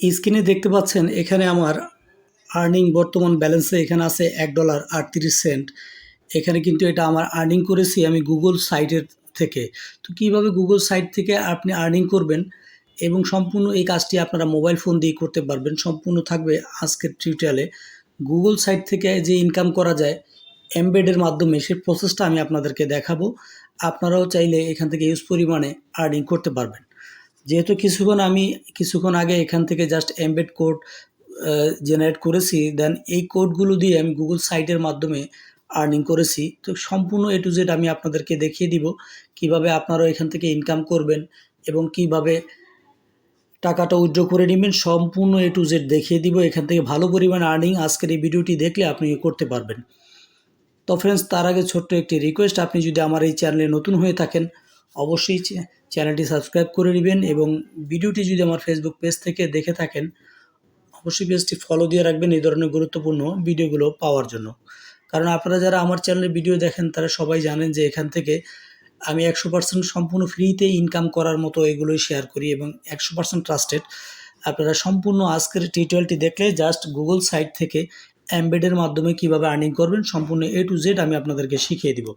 স্ক্রিনে দেখতে পাচ্ছেন, এখানে আমার আর্নিং বর্তমান ব্যালেন্সে এখানে আছে এক ডলার আটত্রিশ সেন্ট এখানে কিন্তু এটা আমার আর্নিং করেছি আমি গুগল সাইটের থেকে। তো কীভাবে গুগল সাইট থেকে আপনি আর্নিং করবেন এবং সম্পূর্ণ এই কাজটি আপনারা মোবাইল ফোন দিয়ে করতে পারবেন, সম্পূর্ণ থাকবে আজকের টিউটোরিয়ালে গুগল সাইট থেকে যে ইনকাম করা যায় এমবেডের মাধ্যমে সেই প্রসেসটা আমি আপনাদেরকে দেখাবো। আপনারাও চাইলে এখান থেকে ইউজ পরিমাণে আর্নিং করতে পারবেন। যেহেতু কিছুক্ষণ আমি কিছুক্ষণ আগে এখান থেকে জাস্ট এমবেড কোড জেনারেট করেছি দেন এই কোডগুলো দিয়ে আমি গুগল সাইটের মাধ্যমে আর্নিং করেছি। তো সম্পূর্ণ এ টু জেড আমি আপনাদেরকে দেখিয়ে দিব কীভাবে আপনারা এখান থেকে ইনকাম করবেন এবং কীভাবে টাকাটা উইথড্র করে নেবেন। সম্পূর্ণ এ টু জেড দেখিয়ে দিব, এখান থেকে ভালো পরিমাণ আর্নিং আজকের এই ভিডিওটি দেখলে আপনি করতে পারবেন। তো ফ্রেন্ডস তার আগে ছোট্ট একটি রিকোয়েস্ট আপনি যদি আমার এই চ্যানেলে নতুন হয়ে থাকেন অবশ্যই চ্যা- চ্যানেলটি সাবস্ক্রাইব করে নেবেন এবং ভিডিওটি যদি আমার ফেসবুক পেজ থেকে দেখে থাকেন, অবশ্যই পেজটি ফলো দিয়ে রাখবেন এই ধরনের গুরুত্বপূর্ণ ভিডিওগুলো পাওয়ার জন্য। কারণ আপনারা যারা আমার চ্যানেলে ভিডিও দেখেন, তারা সবাই জানেন যে এখান থেকে আমি একশো পার্সেন্ট সম্পূর্ণ ফ্রিতে ইনকাম করার মতো এগুলোই শেয়ার করি এবং একশো পার্সেন্ট ট্রাস্টেড আপনারা সম্পূর্ণ আজকের টিউটোরিয়ালটি দেখলে জাস্ট গুগল সাইট থেকে অ্যাম্বেডের মাধ্যমে কীভাবে আর্নিং করবেন, সম্পূর্ণ এ টু জেড আমি আপনাদেরকে শিখিয়ে দিব।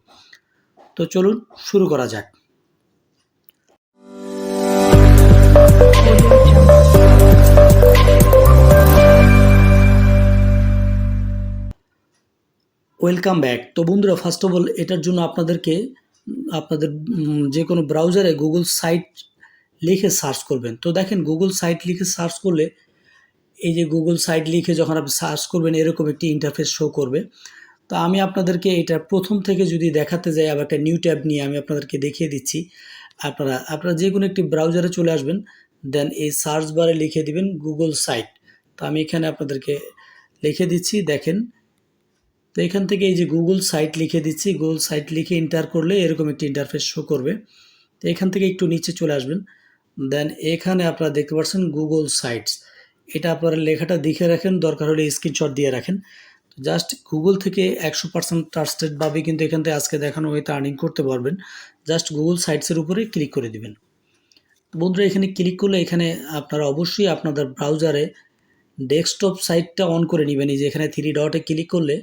তো চলুন শুরু করা যাক। ওয়েলকাম ব্যাক তো বন্ধুরা ফার্স্ট অফ অল এটার জন্য আপনাদেরকে, আপনাদের যে কোনো ব্রাউজারে গুগল সাইট লিখে সার্চ করবেন। তো দেখেন গুগল সাইট লিখে সার্চ করলে এই যে গুগল সাইট লিখে যখন আপনি সার্চ করবেন, এরকম একটি ইন্টারফেস শো করবে। তো আমি আপনাদেরকে এটা প্রথম থেকে যদি দেখাতে যাই, আবার একটা নিউ ট্যাব নিয়ে আমি আপনাদেরকে দেখিয়ে দিচ্ছি। আপনারা আপনারা যে কোনো একটি ব্রাউজারে চলে আসবেন দেন এই সার্চ বারে লিখে দিবেন গুগল সাইট তো আমি এখানে আপনাদেরকে লিখে দিচ্ছি, দেখেন। তো এখান থেকে এই যে গুগল সাইট লিখে দিচ্ছি। গুগল সাইট লিখে ইন্টার করলে এরকম একটি ইন্টারফেস শো করবে। তো এখান থেকে একটু নিচে চলে আসবেন। দেন এখানে আপনারা দেখতে পাচ্ছেন গুগল সাইটস এটা আপনারা লেখাটা দেখে রাখেন। দরকার হলে স্ক্রিনশট দিয়ে রাখেন। জাস্ট গুগল থেকে একশো পার্সেন্ট ট্রাস্টেডভাবে কিন্তু এখান থেকে আজকে দেখানো হয়তো আর্নিং করতে পারবেন। জাস্ট গুগল সাইটসের উপরে ক্লিক করে দিবেন। বন্ধুরা, এখানে ক্লিক করলে এখানে আপনারা অবশ্যই আপনাদের ব্রাউজারে ডেস্কটপ সাইটটা অন করে নেবেন। এই যে এখানে থ্রি ডটে ক্লিক করলে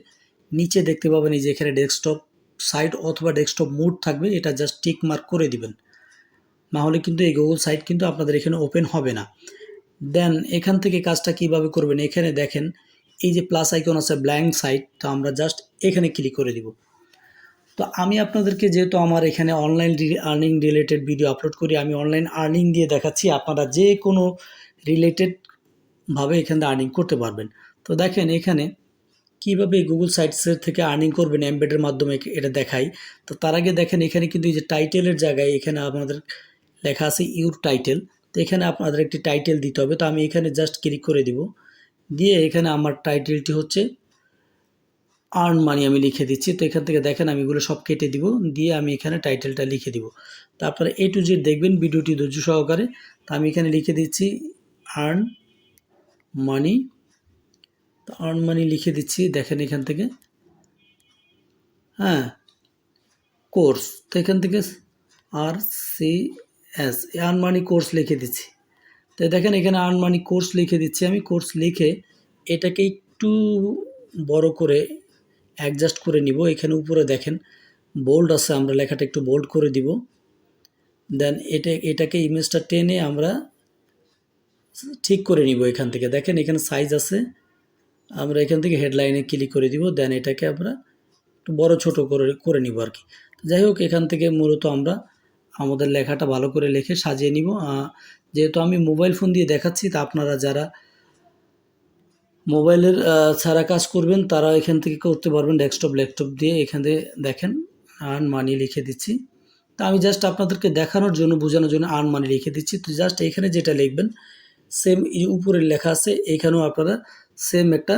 নিচে দেখতে পাবেন এই যে এখানে ডেস্কটপ সাইট অথবা ডেস্কটপ মুড থাকবে, এটা জাস্ট টিক মার্ক করে দিবেন। না হলে কিন্তু এই গুগল সাইট কিন্তু আপনাদের এখানে ওপেন হবে না। দেন এখান থেকে কাজটা কীভাবে করবেন? এখানে দেখেন, এই যে প্লাস আইকন আছে ব্ল্যাঙ্ক সাইট তো আমরা জাস্ট এখানে ক্লিক করে দিব। তো আমি আপনাদেরকে যেহেতু আমার এখানে online earning related video upload করি, আমি অনলাইন আর্নিং দিয়ে দেখাচ্ছি, আপনারা যে কোনো রিলেটেডভাবে এখানে আর্নিং করতে পারবেন। তো দেখেন এখানে কীভাবে গুগল সাইটসের থেকে আর্নিং করবেন এমবেডের মাধ্যমে এটা দেখাই? তো তার আগে দেখেন, এখানে কিন্তু এই যে টাইটেলের জায়গায় এখানে আপনাদের লেখা আছে ইউর টাইটেল তো এখানে আপনাদের একটি টাইটেল দিতে হবে। তো আমি এখানে জাস্ট ক্লিক করে দিব। দিয়ে এখানে আমার টাইটেলটি হচ্ছে আর্ন মানি আমি লিখে দিচ্ছি। তো এখান থেকে দেখেন, আমি এগুলো সব কেটে দিব। দিয়ে আমি এখানে টাইটেলটা লিখে দিব। তারপরে এ টু জেড দেখবেন ভিডিওটি ধৈর্য সহকারে। তো আমি এখানে লিখে দিচ্ছি আর্ন মানি তো আর্ন মানি লিখে দিচ্ছি, দেখেন এখান থেকে। হ্যাঁ কোর্স তো এখান থেকে আর C S earn money course লিখে দিচ্ছি। তো দেখেন এখানে আর্ন মানি কোর্স লিখে দিচ্ছি আমি। কোর্স লিখে এটাকে একটু বড় করে অ্যাডজাস্ট করে নিব। এখানে উপরে দেখেন বোল্ড আছে, আমরা লেখাটা একটু বোল্ড করে দিব। দেন এটা, এটাকে ইমেজটা টেনে আমরা ঠিক করে নিব এখান থেকে। দেখেন এখানে সাইজ আছে। আমরা এখান থেকে হেডলাইনে ক্লিক করে দিব দেন এটাকে আমরা একটু বড় ছোট করে করে নিব আর কি। যাই হোক, এখান থেকে মূলত আমরা আমাদের লেখাটা ভালো করে লিখে সাজিয়ে নিব। যেহেতু আমি মোবাইল ফোন দিয়ে দেখাচ্ছি, তা আপনারা যারা মোবাইলের ছাড়া কাজ করবেন, তারা এখান থেকে করতে পারবেন ডেস্কটপ ল্যাপটপ দিয়ে এখান থেকে দেখেন আর্ন মানি লিখে দিচ্ছি। তা আমি জাস্ট আপনাদেরকে দেখানোর জন্য, বোঝানোর জন্য আর্ন মানি লিখে দিচ্ছি। তো জাস্ট এখানে যেটা লিখবেন সেম উপরে লেখা আছে, এখানেও আপনারা সেম একটা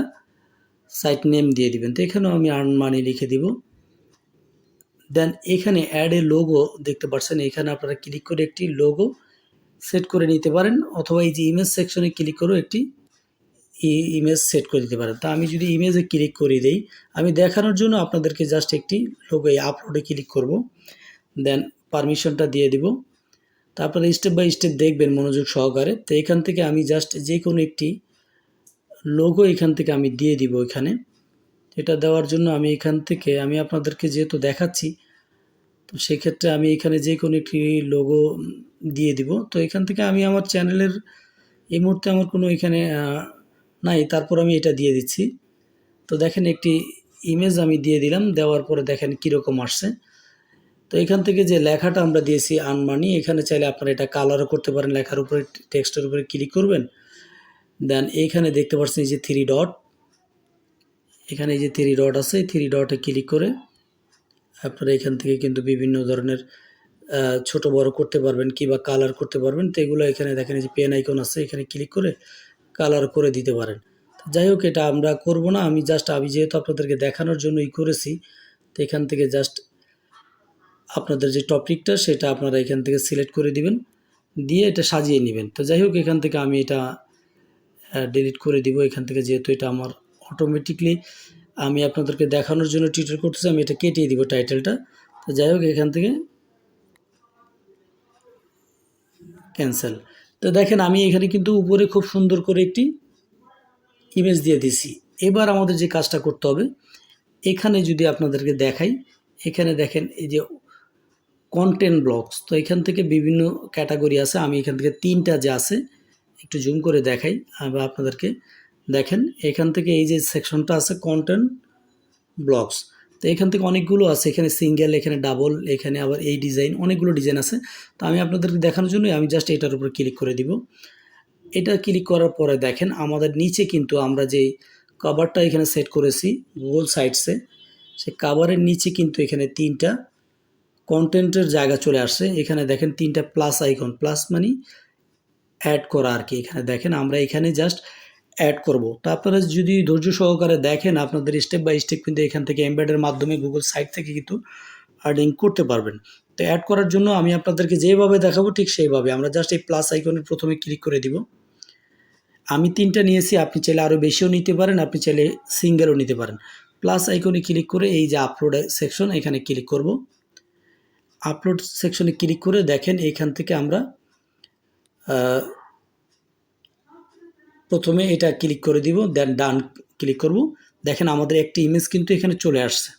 সাইট নেম দিয়ে দিবেন। তো এখানেও আমি আর্ন মানি লিখে দিব। দেন এখানে অ্যাড এ লোগো দেখতে পাচ্ছেন। এখানে আপনারা ক্লিক করে একটি লোগো সেট করে নিতে পারেন অথবা এই যে ইমেজ সেকশনে ক্লিক করেও একটি ইমেজ সেট করে দিতে পারেন। তা আমি যদি ইমেজে ক্লিক করে দেই, আমি দেখানোর জন্য আপনাদেরকে জাস্ট একটি লোগো এই আপলোডে ক্লিক করব। দেন পারমিশনটা দিয়ে দিব। তারপরে স্টেপ বাই স্টেপ দেখবেন মনোযোগ সহকারে। তো এখান থেকে আমি জাস্ট যে কোনো একটি লোগো এখান থেকে আমি দিয়ে দিব এখানে এটা দেওয়ার জন্য আমি এখান থেকে, আমি আপনাদেরকে যেহেতু দেখাচ্ছি, তো সেক্ষেত্রে আমি এখানে যে কোনো একটি লোগো দিয়ে দিব। তো এখান থেকে আমি আমার চ্যানেলের এই মুহূর্তে আমার কোনো এখানে নাই, তারপর আমি এটা দিয়ে দিচ্ছি। তো দেখেন একটি ইমেজ আমি দিয়ে দিলাম, দেওয়ার পরে দেখেন কীরকম আসছে। তো এখান থেকে যে লেখাটা আমরা দিয়েছি আনমানি এখানে চাইলে আপনারা এটা কালারও করতে পারেন, লেখার উপরে টেক্সটের উপরে ক্লিক করবেন। দেন এইখানে দেখতে পাচ্ছেন এই যে থ্রি ডট এখানে এই যে থ্রি ডট আছে থ্রি ডটে ক্লিক করে আপনারা এখান থেকে কিন্তু বিভিন্ন ধরনের ছোট বড় করতে পারবেন কিংবা কালার করতে পারবেন। তো এগুলো এখানে দেখেন এই যে পেন আইকন আছে, এখানে ক্লিক করে কালার করে দিতে পারেন। যাই হোক, এটা আমরা করব না। আমি জাস্ট আমি যেহেতু আপনাদেরকে দেখানোর জন্যই করেছি, তো এখান থেকে জাস্ট আপনাদের যে টপিকটা সেটা আপনারা এখান থেকে সিলেক্ট করে দিবেন, দিয়ে এটা সাজিয়ে নেবেন। তো যাই হোক, এখান থেকে আমি এটা ডিলিট করে দিব এখান থেকে, যেহেতু এটা আমার অটোমেটিকলি আমি আপনাদেরকে দেখানোর জন্য টিউটার করতেছি, আমি এটা কেটে দিব টাইটেলটা তো যাই হোক, এখান থেকে ক্যান্সেল তো দেখেন, আমি এখানে কিন্তু উপরে খুব সুন্দর করে একটি ইমেজ দিয়ে দিছি এবার আমাদের যে কাজটা করতে হবে, এখানে যদি আপনাদেরকে দেখাই, এখানে দেখেন এই যে কন্টেন্ট ব্লকস তো এখান থেকে বিভিন্ন ক্যাটাগরি আছে, আমি এখান থেকে তিনটা যে আছে একটু জুম করে দেখাই বা আপনাদেরকে দেখেন, এখান থেকে এই যে সেকশনটা আছে কন্টেন্ট ব্লকস তো এখান থেকে অনেকগুলো আছে, এখানে সিঙ্গেল এখানে ডাবল এখানে আবার এই ডিজাইন অনেকগুলো ডিজাইন আছে। তো আমি আপনাদেরকে দেখানোর জন্য আমি জাস্ট এটার উপর ক্লিক করে দিব। এটা ক্লিক করার পরে দেখেন, আমাদের নিচে কিন্তু আমরা যে কাভারটা এখানে সেট করেছি গুগল সাইটসে সে কাভারের নিচে কিন্তু এখানে তিনটা কন্টেন্টের জায়গা চলে আসছে। এখানে দেখেন তিনটা প্লাস আইকন প্লাস মানে অ্যাড করা আর কি। এখানে দেখেন, আমরা এখানে জাস্ট অ্যাড করব। তো আপনারা যদি ধৈর্য সহকারে দেখেন, আপনাদের স্টেপ বাই স্টেপ কিন্তু এখান থেকে এমবেডের মাধ্যমে গুগল সাইট থেকে কিন্তু আর্নিং করতে পারবেন। তো অ্যাড করার জন্য আমি আপনাদেরকে যেভাবে দেখাবো, ঠিক সেইভাবে। আমরা জাস্ট এই প্লাস আইকনের প্রথমে ক্লিক করে দিব। আমি তিনটা নিয়েছি, আপনি চাইলে আরও বেশিও নিতে পারেন, আপনি চাইলে সিঙ্গেলও নিতে পারেন। প্লাস আইকনে ক্লিক করে এই যে আপলোড সেকশন এখানে ক্লিক করব। আপলোড সেকশনে ক্লিক করে দেখেন এইখান থেকে আমরা প্রথমে এটা ক্লিক করে দিব দেন ডান ক্লিক করব। দেখেন আমাদের একটি ইমেজ কিন্তু এখানে চলে আসছে।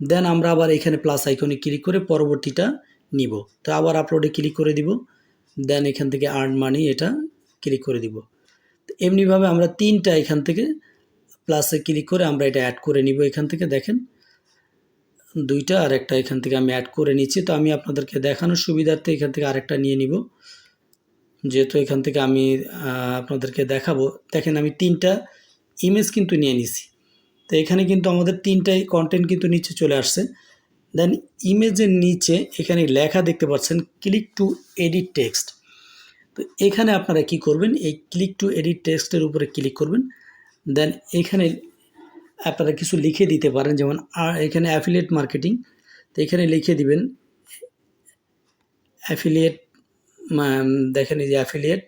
দেন আমরা আবার এখানে প্লাস আইকনে ক্লিক করে পরবর্তীটা নিব। তো আবার আপলোডে ক্লিক করে দিব দেন এখান থেকে আর্ন মানি এটা ক্লিক করে দিব। এমনিভাবে আমরা তিনটা এখান থেকে প্লাসে ক্লিক করে আমরা এটা অ্যাড করে নিব এখান থেকে, দেখেন। দুইটা আর একটা এখান থেকে আমি অ্যাড করে নিচ্ছি। তো আমি আপনাদেরকে দেখানোর সুবিধার্থে এখান থেকে আরেকটা নিয়ে নিব। যেহেতু এখান থেকে আমি আপনাদেরকে দেখাবো, দেখেন আমি তিনটা ইমেজ কিন্তু নিয়ে নিছি। তো এখানে কিন্তু আমাদের তিনটাই কন্টেন্ট কিন্তু নিচে চলে আসছে। দেন ইমেজের নিচে এখানে লেখা দেখতে পাচ্ছেন ক্লিক টু এডিট টেক্সট তো এখানে আপনারা কি করবেন, এই ক্লিক টু এডিট টেক্সটের উপরে ক্লিক করবেন। দেন এখানে আপনারা কিছু লিখে দিতে পারেন, যেমন এখানে অ্যাফিলিয়েট মার্কেটিং তো এখানে লিখে দিবেন অ্যাফিলিয়েট দেখেন এই যে অ্যাফিলিয়েট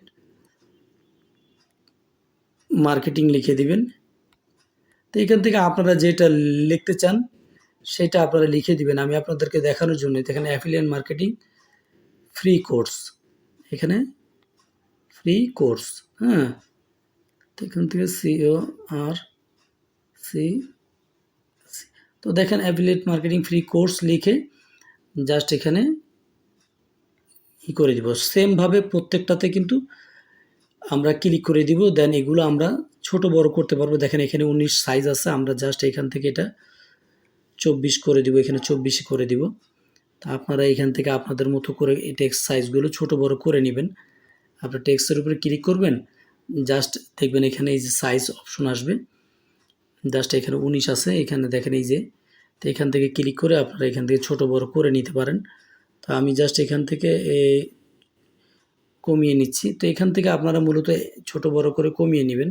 মার্কেটিং লিখে দিবেন। তো এখান থেকে আপনারা যেটা লিখতে চান, সেটা আপনারা লিখে দিবেন। আমি আপনাদেরকে দেখানোর জন্য এখানে অ্যাফিলিয়েট মার্কেটিং ফ্রি কোর্স এখানে ফ্রি কোর্স হ্যাঁ। তো এখান থেকে সিও আর সি তো দেখেন অ্যাফিলিয়েট মার্কেটিং ফ্রি কোর্স লিখে জাস্ট এখানে ই করে দিব? সেমভাবে প্রত্যেকটাতে কিন্তু আমরা ক্লিক করে দিব দেন এগুলো আমরা ছোট বড় করতে পারব। দেখেন এখানে উনিশ সাইজ আছে, আমরা জাস্ট এখান থেকে এটা চব্বিশ করে দিব, এখানে চব্বিশে করে দিব। তা আপনারা এখান থেকে আপনাদের মতো করে এই টেক্সট সাইজগুলো ছোট বড় করে নেবেন। আপনার টেক্সটের উপরে ক্লিক করবেন জাস্ট দেখবেন এখানে এই যে সাইজ অপশন আসবে। জাস্ট এখানে উনিশ আছে, এখানে দেখেন এই যে, তো এখান থেকে ক্লিক করে আপনারা এখান থেকে ছোট বড় করে নিতে পারেন। তো আমি জাস্ট এখান থেকে কমিয়ে নিচ্ছি। তো এখান থেকে আপনারা মূলত ছোট বড় করে কমিয়ে নেবেন।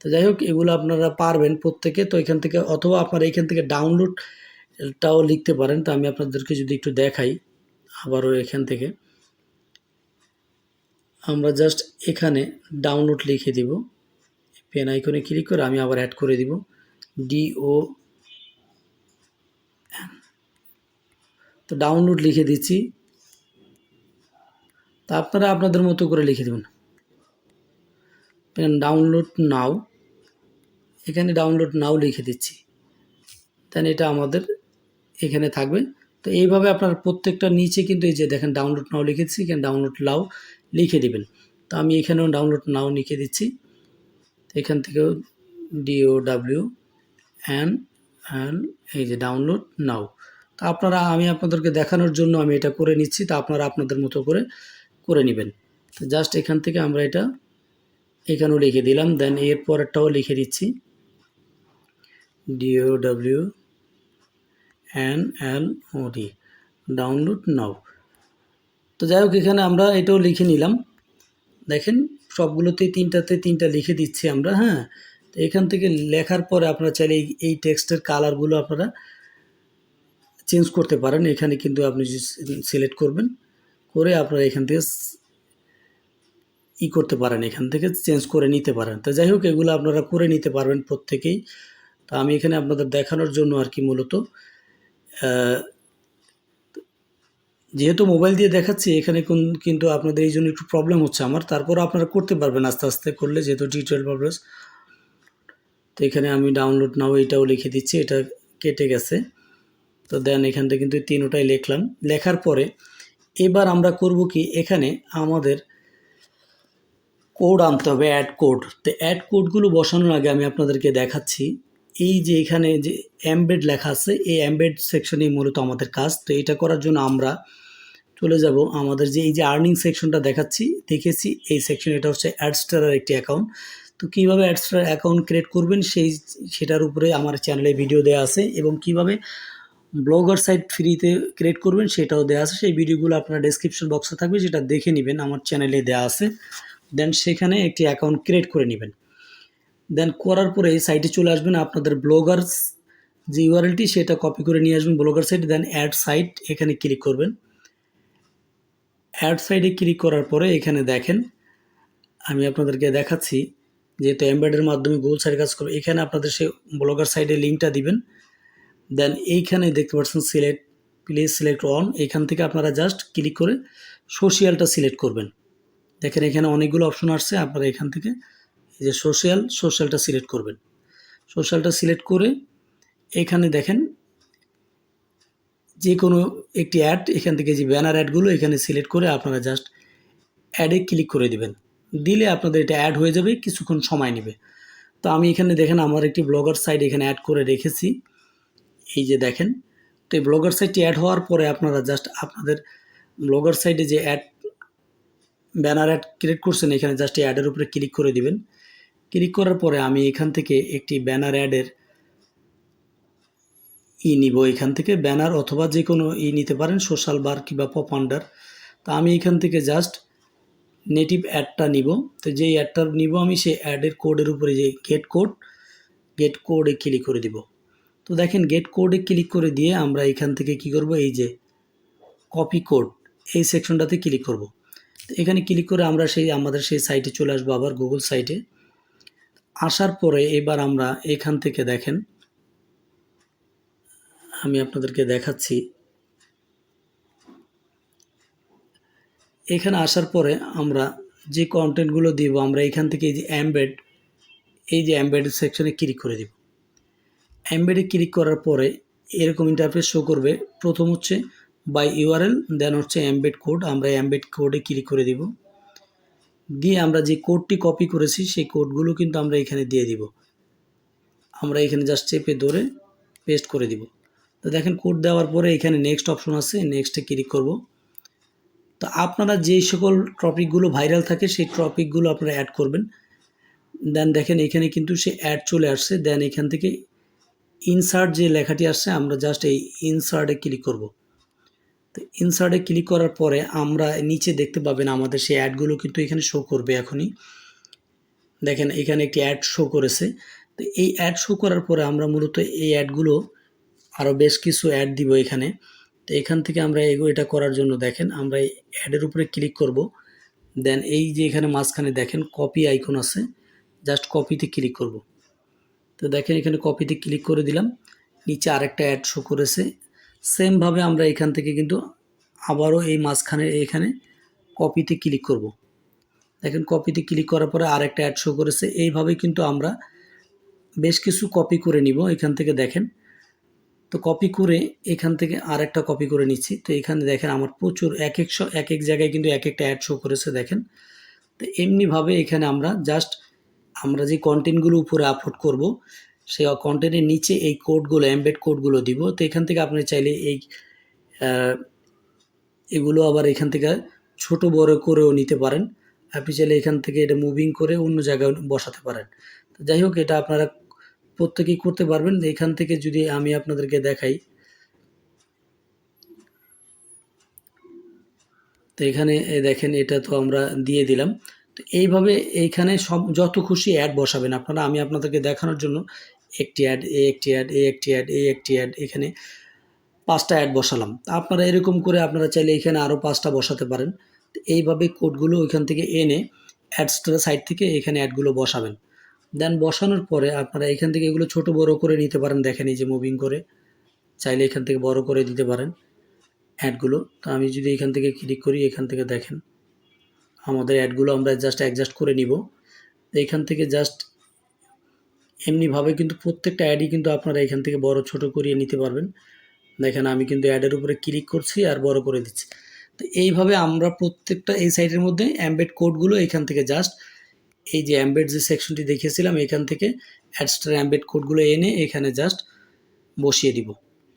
তো যাই হোক, এগুলো আপনারা পারবেন প্রত্যেকে। তো এখান থেকে, অথবা আপনারা এখান থেকে ডাউনলোডটাও লিখতে পারেন। তো আমি আপনাদেরকে যদি একটু দেখাই, আবারও এখান থেকে। আমরা জাস্ট এখানে ডাউনলোড লিখে দিব। পেন আইকনে ক্লিক করে আমি আবার অ্যাড করে দিব। ডিও তো ডাউনলোড লিখে দিচ্ছি। তা আপনারা আপনাদের মতো করে লিখে দেবেন। ডাউনলোড নাও এখানে ডাউনলোড নাও লিখে দিচ্ছি। দেন এটা আমাদের এখানে থাকবে। তো এইভাবে আপনার প্রত্যেকটা নিচে কিন্তু এই যে দেখেন ডাউনলোড নাও লিখেছি এখানে ডাউনলোড নাও লিখে দিবেন। তো আমি এখানেও ডাউনলোড নাও লিখে দিচ্ছি। এখান থেকেও ডিও ডাব্লিউ অ্যান অ্যান এই যে ডাউনলোড নাও তা আপনারা, আমি আপনাদেরকে দেখানোর জন্য আমি এটা করে নিচ্ছি, তা আপনারা আপনাদের মতো করে করে নেবেন। তো জাস্ট এখান থেকে আমরা এটা এখানেও লিখে দিলাম দেন এর পরেরটাও লিখে দিচ্ছি। D O W N L O D download now তো যাই হোক, এখানে আমরা এটাও লিখে নিলাম। দেখেন সবগুলোতেই তিনটাতে তিনটা লিখে দিচ্ছি আমরা হ্যাঁ? তো এখান থেকে লেখার পরে আপনারা চাইলে এই টেক্সটের কালারগুলো আপনারা চেঞ্জ করতে পারেন, এখানে কিন্তু আপনি সিলেক্ট করবেন, করে আপনারা এখান থেকে ই করতে পারেন, এখান থেকে চেঞ্জ করে নিতে পারেন। তো যাই হোক, এগুলো আপনারা করে নিতে পারবেন প্রত্যেকেই। তো আমি এখানে আপনাদের দেখানোর জন্য আর কি মূলত যেহেতু মোবাইল দিয়ে দেখাচ্ছি, এখানে কোন- কিন্তু আপনাদের এই জন্য একটু প্রবলেম হচ্ছে আমার। তারপর আপনারা করতে পারবেন আস্তে আস্তে করলে, যেহেতু টিউটোরিয়াল পারপাস তো এখানে আমি ডাউনলোড নাও এটাও লিখে দিচ্ছি, এটা কেটে গেছে। তো দেন এখান থেকে কিন্তু তিনোটাই লিখলাম। লেখার পরে এবার আমরা করব কি, এখানে আমাদের কোড আনতে হবে অ্যাড কোড তো অ্যাড কোডগুলো বসানোর আগে আমি আপনাদেরকে দেখাচ্ছি। এই যে এখানে যে অ্যাম্বেড লেখা আছে, এই অ্যাম্বেড সেকশনেই মূলত আমাদের কাজ। তো এটা করার জন্য আমরা চলে যাব আমাদের যে এই যে আর্নিং সেকশনটা দেখাচ্ছি, দেখেছি এই সেকশন এটা হচ্ছে অ্যাডস্টারের একটি অ্যাকাউন্ট তো কীভাবে অ্যাডস্টার অ্যাকাউন্ট ক্রিয়েট করবেন, সেই, সেটার উপরে আমার চ্যানেলে ভিডিও দেওয়া আছে এবং কীভাবে ব্লগার সাইট ফ্রিতে ক্রিয়েট করবেন, সেটাও দেওয়া আছে। সেই ভিডিওগুলো আপনার ডেসক্রিপশন বক্সে থাকবে, যেটা দেখে নেবেন, আমার চ্যানেলে দেওয়া আছে। দেন সেখানে একটি অ্যাকাউন্ট ক্রিয়েট করে নেবেন। দেন করার পরে এই সাইটে চলে আসবেন, আপনাদের ব্লগার যে ইউআরএলটি সেটা কপি করে নিয়ে আসবেন blogger site then add site এখানে ক্লিক করবেন। অ্যাড সাইডে ক্লিক করার পরে এখানে দেখেন, আমি আপনাদেরকে দেখাচ্ছি যেহেতু অ্যাম্বেডের মাধ্যমে গুগল সাইট কাজ করবে। এখানে আপনাদের সেই ব্লগার সাইডে লিঙ্কটা দিবেন। দেন এইখানে দেখতে পাচ্ছেন সিলেক্ট প্লিজ সিলেক্ট অন এখান থেকে আপনারা জাস্ট ক্লিক করে সোশিয়ালটা সিলেক্ট করবেন। দেখেন এখানে অনেকগুলো অপশন আসছে, আপনারা এখান থেকে এই যে সোশ্যাল সোশ্যালটা সিলেক্ট করবেন। সোশ্যালটা সিলেক্ট করে এখানে দেখেন যে কোনো একটি অ্যাড এখান থেকে যে ব্যানার অ্যাডগুলো এখানে সিলেক্ট করে আপনারা জাস্ট অ্যাডে ক্লিক করে দিবেন। দিলে আপনাদের এটা অ্যাড হয়ে যাবে, কিছুক্ষণ সময় নেবে। তো আমি এখানে দেখেন আমার একটি ব্লগার সাইট এখানে অ্যাড করে রেখেছি। এই যে দেখেন, তো এই ব্লগার সাইটটি অ্যাড হওয়ার পরে আপনারা জাস্ট আপনাদের ব্লগার সাইটে যে অ্যাড ব্যানার অ্যাড ক্রিয়েট করছেন, এখানে জাস্ট এই অ্যাডের উপরে ক্লিক করে দিবেন। ক্লিক করার পরে আমি এখান থেকে একটি ব্যানার অ্যাডের ই নিব। এখান থেকে ব্যানার অথবা যে কোনো ই নিতে পারেন সোশ্যাল বার কিংবা পপ আন্ডার তা আমি এখান থেকে জাস্ট নেটিভ অ্যাডটা নিব। তো যেই অ্যাডটা নিব আমি, সেই অ্যাডের কোডের উপরে যে গেট কোড গেট কোডে ক্লিক করে দিব। তো দেখেন গেট কোডে ক্লিক করে দিয়ে আমরা এখান থেকে কি করব? এই যে কপি কোড এই সেকশনটাতে ক্লিক করব। তো এখানে ক্লিক করে আমরা সেই আমাদের সেই সাইটে চলে আসব আবার গুগল সাইটে আসার পরে এবার আমরা এখান থেকে দেখেন, আমি আপনাদেরকে দেখাচ্ছি। এখানে আসার পরে আমরা যে কন্টেন্টগুলো দিব, আমরা এখান থেকে এই যে অ্যাম্বেড এই যে অ্যাম্বেড সেকশনে ক্লিক করে দিব। অ্যাম্বেডে ক্লিক করার পরে এরকম ইন্টারফেস শো করবে। প্রথম হচ্ছে বাই ইউআরএল দেন হচ্ছে অ্যাম্বেড কোড আমরা অ্যাম্বেড কোডে ক্লিক করে দিব। দিয়ে আমরা যে কোডটি কপি করেছি, সেই কোডগুলো কিন্তু আমরা এখানে দিয়ে দিব। আমরা এখানে জাস্ট চেপে ধরে পেস্ট করে দিব। তো দেখেন কোড দেওয়ার পরে এখানে নেক্সট অপশন আছে নেক্সটে ক্লিক করব। তো আপনারা যেই সকল টপিকগুলো ভাইরাল থাকে, সেই টপিকগুলো আপনারা অ্যাড করবেন। দেন দেখেন এখানে কিন্তু সে অ্যাড চলে আসছে। দেন এখান থেকে ইনসার্ট যে লেখাটি আসছে, আমরা জাস্ট এই ইনসার্টে ক্লিক করব। তো ইনসার্টে ক্লিক করার পরে আমরা নিচে দেখতে পাবেন আমাদের সেই অ্যাডগুলো কিন্তু এখানে শো করবে এখনই। দেখেন, এখানে একটি অ্যাড শো করেছে। তো এই অ্যাড শো করার পরে আমরা মূলত এই অ্যাডগুলো আরও বেশ কিছু অ্যাড দিব এখানে। তো এখান থেকে আমরা এগো, এটা করার জন্য দেখেন, আমরা এই অ্যাডের উপরে ক্লিক করব। দেন এই যে এখানে মাঝখানে দেখেন কপি আইকন আছে জাস্ট কপিতে ক্লিক করব। তো দেখেন এখানে কপিতে ক্লিক করে দিলাম। নিচে আরেকটা অ্যাড শো করেছে। সেমভাবে আমরা এখান থেকে কিন্তু আবারও এই মাঝখানে, এখানে কপিতে ক্লিক করব। দেখেন কপিতে ক্লিক করার পরে আরেকটা অ্যাড শো করেছে। এইভাবে কিন্তু আমরা বেশ কিছু কপি করে নিব এখান থেকে দেখেন। তো কপি করে এখান থেকে আরেকটা কপি করে নিচ্ছি। তো এখানে দেখেন আমার প্রচুর এক এক এক এক জায়গায় কিন্তু এক একটা অ্যাড শো করেছে দেখেন। তো এমনিভাবে এখানে আমরা জাস্ট আমরা যে কন্টেন্টগুলো উপরে আপলোড করব, সেই কন্টেন্টের নিচে এই কোডগুলো এমবেড কোডগুলো দিব। তো এখান থেকে আপনি চাইলে এই এগুলো আবার এখান থেকে ছোট বড় করেও নিতে পারেন। আপনি চাইলে এখান থেকে এটা মুভিং করে অন্য জায়গায় বসাতে পারেন। তো যাই হোক, এটা আপনারা প্রত্যেকেই করতে পারবেন। এখান থেকে যদি আমি আপনাদেরকে দেখাই, তো এখানে দেখেন, এটা তো আমরা দিয়ে দিলাম। তো এইভাবে এইখানে সব যত খুশি অ্যাড বসাবেন। আপনারা, আমি আপনাদেরকে দেখানোর জন্য একটি অ্যাড এ একটি অ্যাড এ একটি অ্যাড এ একটি অ্যাড এখানে পাঁচটা অ্যাড বসালাম। আপনারা এরকম করে আপনারা চাইলে এখানে আরও পাঁচটা বসাতে পারেন। এইভাবে কোডগুলো ওইখান থেকে এনে অ্যাডসটা সাইড থেকে এখানে অ্যাডগুলো বসাবেন। দেন বসানোর পরে আপনারা এখান থেকে এগুলো ছোট বড় করে নিতে পারেন। দেখেন এই যে মুভিং করে। চাইলে এখান থেকে বড় করে দিতে পারেন অ্যাডগুলো তো আমি যদি এখান থেকে ক্লিক করি, এখান থেকে দেখেন। আমাদের অ্যাডগুলো আমরা জাস্ট অ্যাডজাস্ট করে নিব। তো এখান থেকে জাস্ট এমনিভাবে কিন্তু প্রত্যেকটা অ্যাডই কিন্তু আপনারা এখান থেকে বড় ছোট করিয়ে নিতে পারবেন। দেখেন আমি কিন্তু অ্যাডের উপরে ক্লিক করছি আর বড় করে দিচ্ছি। তো এইভাবে আমরা প্রত্যেকটা এই সাইটের মধ্যে অ্যাম্বেড কোডগুলো এখান থেকে জাস্ট এই যে অ্যাম্বেড যে সেকশনটি দেখিয়েছিলাম, এখান থেকে অ্যাডস্টার অ্যাম্বেড কোডগুলো এনে এখানে জাস্ট বসিয়ে দিব।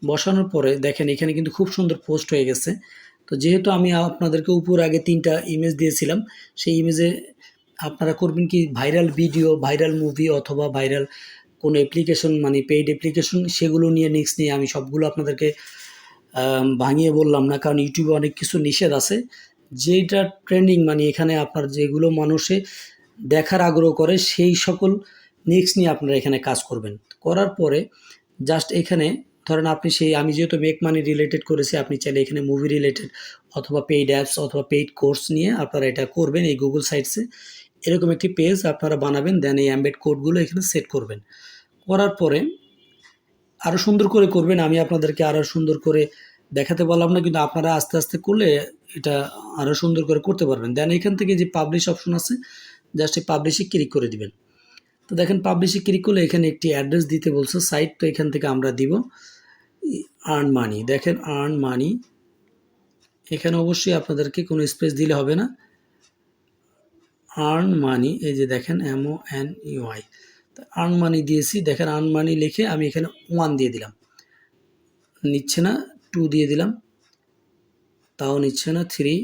বসানোর পরে দেখেন এখানে কিন্তু খুব সুন্দর পোস্ট হয়ে গেছে। তো যেহেতু আমি আপনাদেরকে উপর আগে তিনটা ইমেজ দিয়েছিলাম, সেই ইমেজে আপনারা করবেন কি ভাইরাল ভিডিও ভাইরাল মুভি অথবা ভাইরাল কোনো অ্যাপ্লিকেশন মানে পেইড অ্যাপ্লিকেশন সেগুলো নিয়ে নেক্সট নিয়ে আমি সবগুলো আপনাদেরকে ভাঙিয়ে বললাম না, কারণ ইউটিউবে অনেক কিছু নিষেধ আছে। যেটা ট্রেন্ডিং মানে এখানে আপনার যেগুলো মানুষে দেখার আগ্রহ করে, সেই সকল নেক্সট নিয়ে আপনারা এখানে কাজ করবেন। করার পরে জাস্ট এখানে ধরেন আপনি সেই, আমি যেহেতু মেক মানি রিলেটেড করেছি, আপনি চাইলে এখানে মুভি রিলেটেড অথবা পেইড অ্যাপস অথবা পেইড কোর্স নিয়ে আপনারা এটা করবেন এই গুগল সাইটসে এরকম একটি পেজ আপনারা বানাবেন দেন এই অ্যাম্বেড কোডগুলো এখানে সেট করবেন। করার পরে আরও সুন্দর করে করবেন, আমি আপনাদেরকে আরও সুন্দর করে দেখাতে পারলাম না, কিন্তু আপনারা আস্তে আস্তে করলে এটা আরও সুন্দর করে করতে পারবেন। দেন এখান থেকে যে পাবলিশ অপশন আছে জাস্ট এই পাবলিশে ক্লিক করে দিবেন। তো দেখেন পাবলিশে ক্লিক করলে? এখানে একটি অ্যাড্রেস দিতে বলছে সাইট তো এখান থেকে আমরা দিব। আর্ন মানি দেখেন আর্ন মানি এখানে অবশ্যই আপনাদেরকে কোনো স্পেস দিলে হবে না। আর্ন মানি এই যে দেখেন M O N U I earn money দিয়েছি। দেখেন আর্ন মানি লিখে আমি এখানে ওয়ান দিয়ে দিলাম। নিচ্ছে না টু দিয়ে দিলাম। তাও নিচ্ছে না থ্রি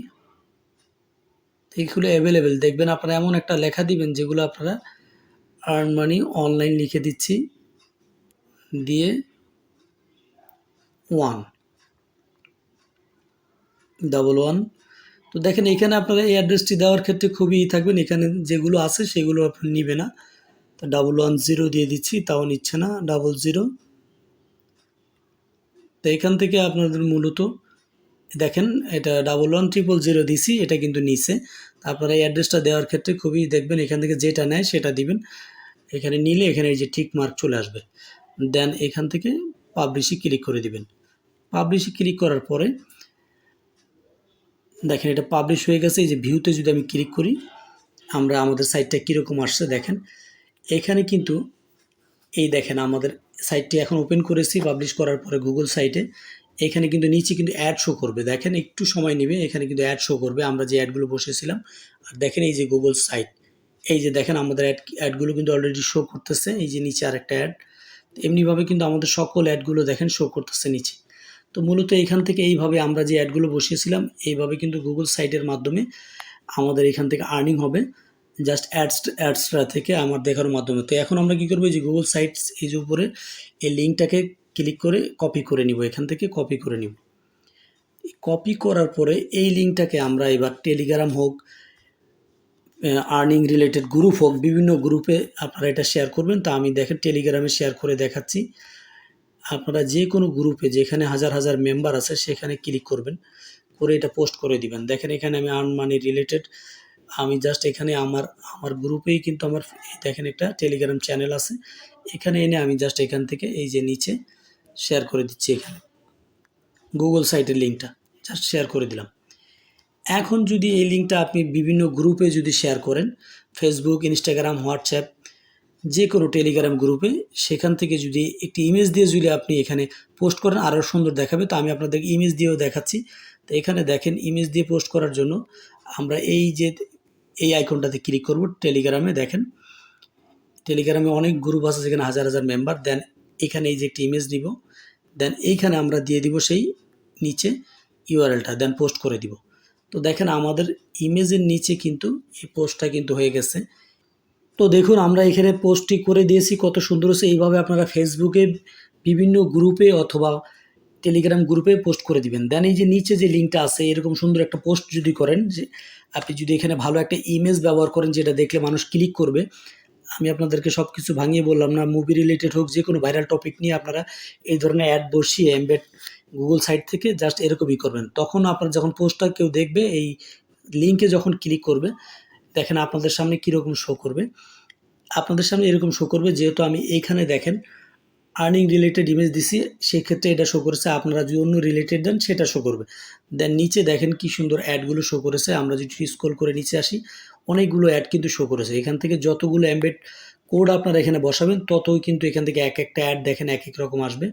এইগুলো অ্যাভেলেবেল দেখবেন, আপনারা এমন একটা লেখা দিবেন, যেগুলো আপনারা আর্ন মানি অনলাইন লিখে দিচ্ছি। দিয়ে ওয়ান ডাবল ওয়ান তো দেখেন এখানে আপনারা এই অ্যাড্রেসটি দেওয়ার ক্ষেত্রে খুবই থাকবেন। এখানে যেগুলো আছে সেগুলো আপনি নিবে না। তো ডাবল ওয়ান জিরো দিয়ে দিচ্ছি, তাও নিচ্ছে না। ডাবল জিরো তো এখান থেকে আপনাদের মূলত দেখেন এটা ডাবল ওয়ান ট্রিপল জিরো দিছি, এটা কিন্তু নিচে আপনারা এই অ্যাড্রেসটা দেওয়ার ক্ষেত্রে খুবই দেখবেন এখান থেকে যেটা নেয় সেটা দিবেন। এখানে নিলে এখানে এই যে ঠিক মার্ক চলে আসবে। দেন এখান থেকে পাবলিশে ক্লিক করে দিবেন। পাবলিশে ক্লিক করার পরে দেখেন এটা পাবলিশ হয়ে গেছে, এই যে ভিউতে যদি আমি ক্লিক করি, আমরা আমাদের সাইটটা কীরকম আসছে দেখেন। এখানে কিন্তু এই দেখেন আমাদের সাইটটি এখন ওপেন করেছি পাবলিশ করার পরে গুগল সাইটে এখানে কিন্তু নিচে কিন্তু অ্যাড শো করবে। দেখেন একটু সময় নেবে, এখানে কিন্তু অ্যাড শো করবে। আমরা যে অ্যাডগুলো বসেছিলাম, আর দেখেন এই যে গুগল সাইট এই যে দেখেন আমাদের অ্যাড অ্যাডগুলো কিন্তু অলরেডি শো করতেছে, এই যে নিচে আরেকটা অ্যাড এমনিভাবে কিন্তু আমাদের সকল অ্যাডগুলো দেখেন শো করতেছে নিচে। তো মূলত এখান থেকে এইভাবে আমরা যে অ্যাডগুলো বসিয়েছিলাম, এইভাবে কিন্তু গুগল সাইটের মাধ্যমে আমাদের এখান থেকে আর্নিং হবে জাস্ট অ্যাডস অ্যাডসটা থেকে আমার দেখার মাধ্যমে। তো এখন আমরা কী করব যে গুগল সাইটস এই যে উপরে এই লিঙ্কটাকে ক্লিক করে কপি করে নিব, এখান থেকে কপি করে নিব। কপি করার পরে এই লিঙ্কটাকে আমরা এবার টেলিগ্রাম হোক আর্নিং রিলেটেড গ্রুপ হোক, বিভিন্ন গ্রুপে আপনারা এটা শেয়ার করবেন। তা আমি দেখেন টেলিগ্রামে শেয়ার করে দেখাচ্ছি। আপনারা যে কোনো গ্রুপে যেখানে হাজার হাজার মেম্বার আছে, সেখানে ক্লিক করবেন। করে এটা পোস্ট করে দিবেন। দেখেন, এখানে আমি আর্ন মানি রিলেটেড আমি জাস্ট এখানে আমার আমার গ্রুপেই কিন্তু আমার, দেখেন একটা টেলিগ্রাম চ্যানেল আছে। এখানে এনে আমি জাস্ট এখান থেকে এই যে নিচে শেয়ার করে দিচ্ছি এখানে। গুগল সাইটের লিঙ্কটা জাস্ট শেয়ার করে দিলাম। এখন যদি এই লিঙ্কটা আপনি বিভিন্ন গ্রুপে যদি শেয়ার করেন ফেসবুক ইনস্টাগ্রাম হোয়াটসঅ্যাপ যে কোনো টেলিগ্রাম গ্রুপে সেখান থেকে যদি একটি ইমেজ দিয়ে যদি আপনি এখানে পোস্ট করেন আরও সুন্দর দেখাবে। তো আমি আপনাদের ইমেজ দিয়েও দেখাচ্ছি। তো এখানে দেখেন ইমেজ দিয়ে পোস্ট করার জন্য আমরা এই যে এই আইকনটাতে ক্লিক করব টেলিগ্রামে দেখেন। টেলিগ্রামে অনেক গ্রুপ আছে যেখানে হাজার হাজার মেম্বার দেন এখানে এই যে একটি ইমেজ নিব। দেন এইখানে আমরা দিয়ে দিব সেই নিচে ইউআরএলটা দেন পোস্ট করে দিব। তো দেখেন আমাদের ইমেজের নিচে কিন্তু এই পোস্টটা কিন্তু হয়ে গেছে। তো দেখুন, আমরা এখানে পোস্টটি করে দিয়েছি, কত সুন্দর হচ্ছে এইভাবে আপনারা ফেসবুকে বিভিন্ন গ্রুপে অথবা টেলিগ্রাম গ্রুপে পোস্ট করে দিবেন। দেন এই যে নিচে যে লিঙ্কটা আছে, এরকম সুন্দর একটা পোস্ট যদি করেন, যে আপনি যদি এখানে ভালো একটা ইমেজ ব্যবহার করেন, যেটা দেখলে মানুষ ক্লিক করবে, আমি আপনাদেরকে সব কিছু ভাঙিয়ে বললাম না মুভি রিলেটেড হোক যে কোনো ভাইরাল টপিক নিয়ে আপনারা এই ধরনের অ্যাড বসিয়ে এমবেড গুগল সাইট থেকে জাস্ট এরকমই করবেন। তখন আপনার যখন পোস্টটা কেউ দেখবে, এই লিঙ্কে যখন ক্লিক করবে, দেখেন আপনাদের সামনে কীরকম শো করবে। আপনাদের সামনে এরকম শো করবে, যেহেতু আমি এইখানে দেখেন আর্নিং রিলেটেড ইমেজ দিছি, সেক্ষেত্রে এটা শো করেছে, আপনারা যদি অন্য রিলেটেড দেন, সেটা শো করবে। দেন নিচে দেখেন কি সুন্দর অ্যাডগুলো শো করেছে, আমরা যদি স্ক্রল করে নিচে আসি, অনেকগুলো অ্যাড কিন্তু শো করেছে। এখান থেকে যতগুলো অ্যাম্বেড কোড আপনারা এখানে বসাবেন, ততই কিন্তু এখান থেকে এক একটা অ্যাড দেখেন, এক এক রকম আসবে।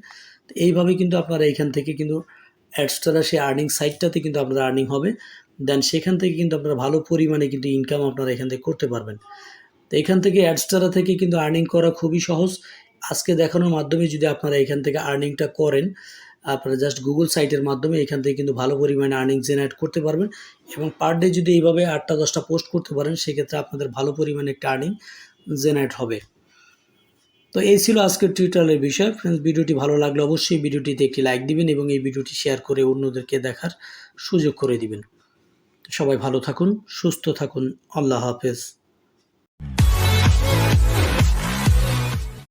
এইভাবে কিন্তু আপনারা এখান থেকে কিন্তু অ্যাডসটারা সেই আর্নিং সাইটটাতে কিন্তু আপনাদের আর্নিং হবে। দেন সেখান থেকে কিন্তু আপনারা ভালো পরিমাণে কিন্তু ইনকাম আপনারা এখান থেকে করতে পারবেন। তো এখান থেকে অ্যাডসটারা থেকে কিন্তু আর্নিং করা খুবই সহজ। আজকে দেখানোর মাধ্যমে যদি আপনারা এখান থেকে আর্নিংটা করেন, আপনারা জাস্ট গুগল সাইটের মাধ্যমে এখান থেকে কিন্তু ভালো পরিমাণে আর্নিং জেনারেট করতে পারবেন এবং পার ডে যদি এইভাবে আটটা দশটা পোস্ট করতে পারেন, সেক্ষেত্রে আপনাদের ভালো পরিমাণে একটা আর্নিং জেনারেট হবে। তো এই ছিল আজকের টুইটারের বিষয়। ফ্রেন্ডস ভিডিওটি ভালো লাগলে অবশ্যই ভিডিওটিতে একটি লাইক দিবেন এবং এই ভিডিওটি শেয়ার করে অন্যদেরকে দেখার সুযোগ করে দিবেন। সবাই ভালো থাকুন, সুস্থ থাকুন। আল্লাহ হাফেজ।